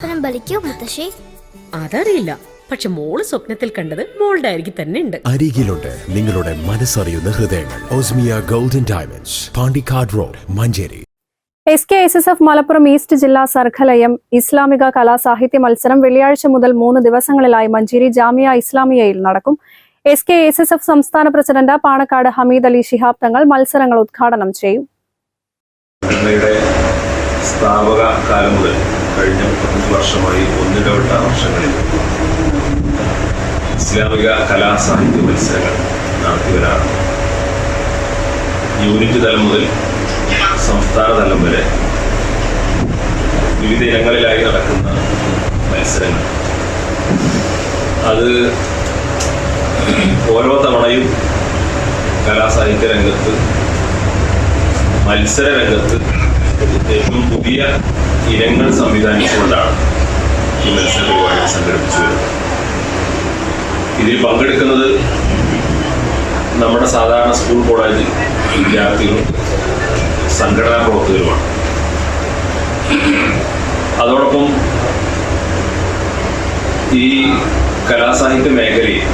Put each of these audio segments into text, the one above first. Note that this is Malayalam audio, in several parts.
സ്വപ്നം ബലിക്കോ മുത്തശ്ശി? അതറിയില്ല. പക്ഷെ മോൾ സ്വപ്നത്തിൽ കണ്ടത് മോളുടെ അരികിൽ തന്നെ ഉണ്ട്. അരികിലുണ്ട് നിങ്ങളുടെ മനസ്സറിയുന്ന ഹൃദയങ്ങൾ. Osmia golden diamonds Pandikkad road Manjeri. S K S S F Malappuram east ജില്ലാ സർഖലയം ഇസ്ലാമിക കലാസാഹിത്യ മത്സരം വെള്ളിയാഴ്ച മുതൽ മൂന്ന് ദിവസങ്ങളിലായി മഞ്ചേരി ജാമിയ ഇസ്ലാമിയയിൽ നടക്കും. S K S S F സംസ്ഥാന പ്രസിഡന്റ് പാണക്കാട് ഹമീദ് അലി ശിഹാബ് തങ്ങൾ മത്സരങ്ങൾ ഉദ്ഘാടനം ചെയ്യും. സ്ഥാപക കാലം മുതൽ കഴിഞ്ഞ മുപ്പത്തഞ്ച് വർഷമായി ഒന്നിടവിട്ട വർഷങ്ങളിൽ ഇസ്ലാമിക കലാ സാഹിത്യ മത്സരങ്ങൾ നടത്തിയവരാണ്. യൂണിറ്റ് തലം മുതൽ സംസ്ഥാന തലം വരെ വിവിധ ഇനങ്ങളിലായി നടക്കുന്ന മത്സരങ്ങൾ. അത് ഓരോ തവണയും കലാസാഹിത്യ രംഗത്ത് മത്സര രംഗത്ത് ഏറ്റവും പുതിയ ഇനങ്ങൾ സംവിധാനിച്ചുകൊണ്ടാണ് ഈ മത്സര പരിപാടി സംഘടിപ്പിച്ചു വരുന്നത്. ഇതിൽ പങ്കെടുക്കുന്നത് നമ്മുടെ സാധാരണ സ്കൂൾ കോളേജ് വിദ്യാർത്ഥികളും സംഘടനാ പ്രവർത്തകരുമാണ്. അതോടൊപ്പം ഈ കലാസാഹിത്യ മേഖലയിൽ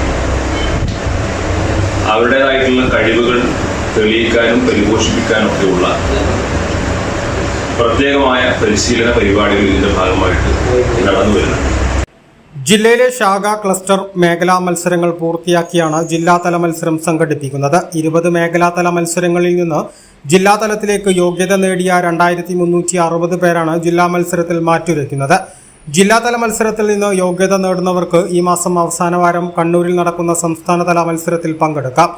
അവരുടേതായിട്ടുള്ള കഴിവുകൾ തെളിയിക്കാനും പരിപോഷിപ്പിക്കാനും ഒക്കെയുള്ള പ്രത്യേകമായ പരിശീലന പരിപാടികൾ ഇതിന്റെ ഭാഗമായിട്ട് നടന്നു ജില്ലയിലെ ശാഖ ക്ലസ്റ്റർ മേഖലാ മത്സരങ്ങൾ പൂർത്തിയാക്കിയാണ് ജില്ലാതല മത്സരം സംഘടിപ്പിക്കുന്നത്. ഇരുപത് മേഖലാതല മത്സരങ്ങളിൽ നിന്ന് ജില്ലാതലത്തിലേക്ക് യോഗ്യത നേടിയ രണ്ടായിരത്തി മുന്നൂറ്റി അറുപത് പേരാണ് ജില്ലാ മത്സരത്തിൽ മാറ്റുരയ്ക്കുന്നത്. ജില്ലാതല മത്സരത്തിൽ നിന്ന് യോഗ്യത നേടുന്നവർക്ക് ഈ മാസം അവസാന വാരം കണ്ണൂരിൽ നടക്കുന്ന സംസ്ഥാനതല മത്സരത്തിൽ പങ്കെടുക്കാം.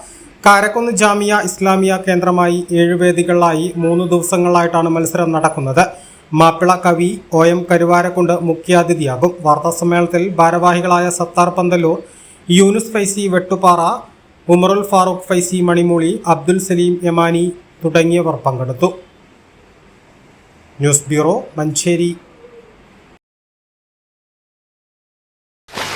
കാരക്കുന്ന് ജാമിയ ഇസ്ലാമിയ കേന്ദ്രമായി ഏഴ് വേദികളിലായി മൂന്ന് ദിവസങ്ങളായിട്ടാണ് മത്സരം നടക്കുന്നത്. മാപ്പിള കവി ഒ എം കരുവാരക്കുണ്ട് മുഖ്യാതിഥിയാകും. വാർത്താസമ്മേളനത്തിൽ ഭാരവാഹികളായ സത്താർ പന്തല്ലൂർ യൂനുസ് ഫൈസി വെട്ടുപാറ ഉമറുൽ ഫാറൂഖ് ഫൈസി മണിമൂളി അബ്ദുൽ സലീം യമാനി തുടങ്ങിയവർ പങ്കെടുത്തു. News bureau Manjeri.